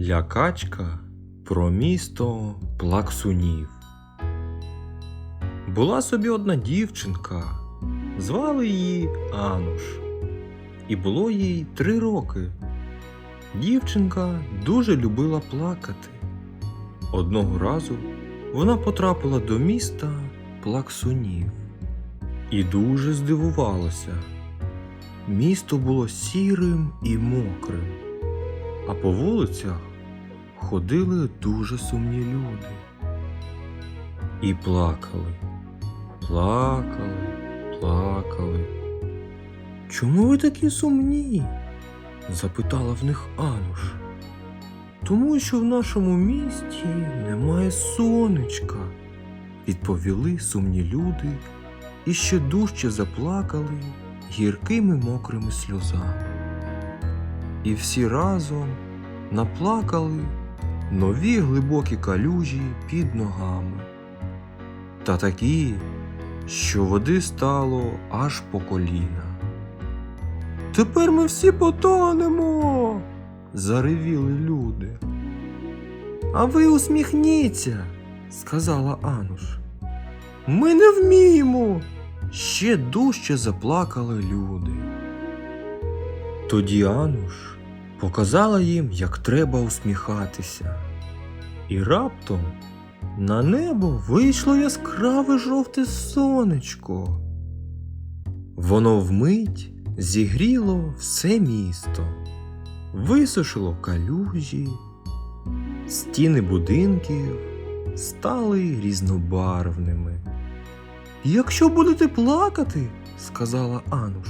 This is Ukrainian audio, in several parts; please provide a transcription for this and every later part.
Лякачка про місто плаксунів. Була собі одна дівчинка, звали її Ануш, і було їй три роки. Дівчинка дуже любила плакати. Одного разу вона потрапила до міста плаксунів і дуже здивувалася. Місто було сірим і мокрим, а по вулицях ходили дуже сумні люди. І плакали, плакали, плакали. Чому ви такі сумні? запитала в них Ануш. Тому що в нашому місті немає сонечка, відповіли сумні люди і ще дужче заплакали гіркими мокрими сльозами. І всі разом наплакали нові глибокі калюжі під ногами. Та такі, що води стало аж по коліна. Тепер ми всі потонемо. заревіли люди. А ви усміхніться, сказала Ануш. Ми не вміємо. Ще дужче заплакали люди. Тоді Ануш показала їм, як треба усміхатися. І раптом на небо вийшло яскраве жовте сонечко. Воно вмить зігріло все місто, висушило калюжі, стіни будинків стали різнобарвними. Якщо будете плакати, сказала Ануш,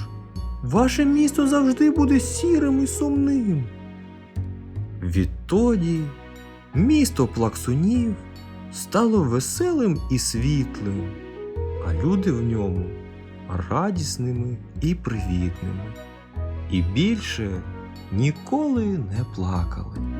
ваше місто завжди буде сірим і сумним. Відтоді місто плаксунів стало веселим і світлим, а люди в ньому радісними і привітними, і більше ніколи не плакали.